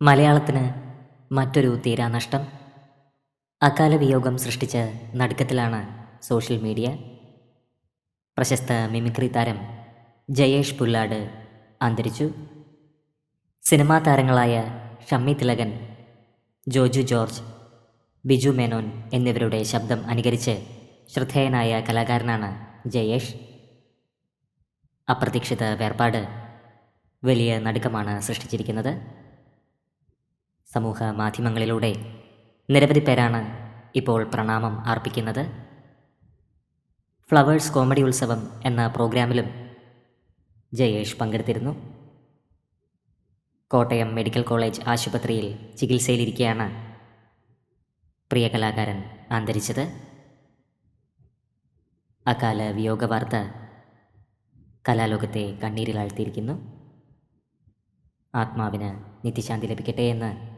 മലയാളത്തിന് മറ്റൊരു തീരാനഷ്ടം അകാല വിയോഗം സൃഷ്ടിച്ച നടുക്കത്തിലാണ് സോഷ്യൽ മീഡിയ. പ്രശസ്ത മിമിക്രി താരം ജയേഷ് പുല്ലാട് അന്തരിച്ചു. സിനിമാ താരങ്ങളായ ഷമ്മി തിലകൻ ജോജു ജോർജ് ബിജു മേനോൻ എന്നിവരുടെ ശബ്ദം അനുകരിച്ച് ശ്രദ്ധേയനായ കലാകാരനാണ് ജയേഷ്. അപ്രതീക്ഷിത വേർപാട് വലിയ നടുക്കമാണ് സൃഷ്ടിച്ചിരിക്കുന്നത്. സമൂഹ മാധ്യമങ്ങളിലൂടെ നിരവധി പേരാണ് ഇപ്പോൾ പ്രണാമം അർപ്പിക്കുന്നത്. ഫ്ലവേഴ്സ് കോമഡി ഉത്സവം എന്ന പ്രോഗ്രാമിലും ജയേഷ് പങ്കെടുത്തിരുന്നു. കോട്ടയം മെഡിക്കൽ കോളേജ് ആശുപത്രിയിൽ ചികിത്സയിലിരിക്കെയാണ് പ്രിയ കലാകാരൻ അന്തരിച്ചത്. അകാല വിയോഗ വാർത്ത കലാലോകത്തെ കണ്ണീരിലാഴ്ത്തിയിരിക്കുന്നു. ആത്മാവിന് നിത്യശാന്തി ലഭിക്കട്ടെ എന്ന്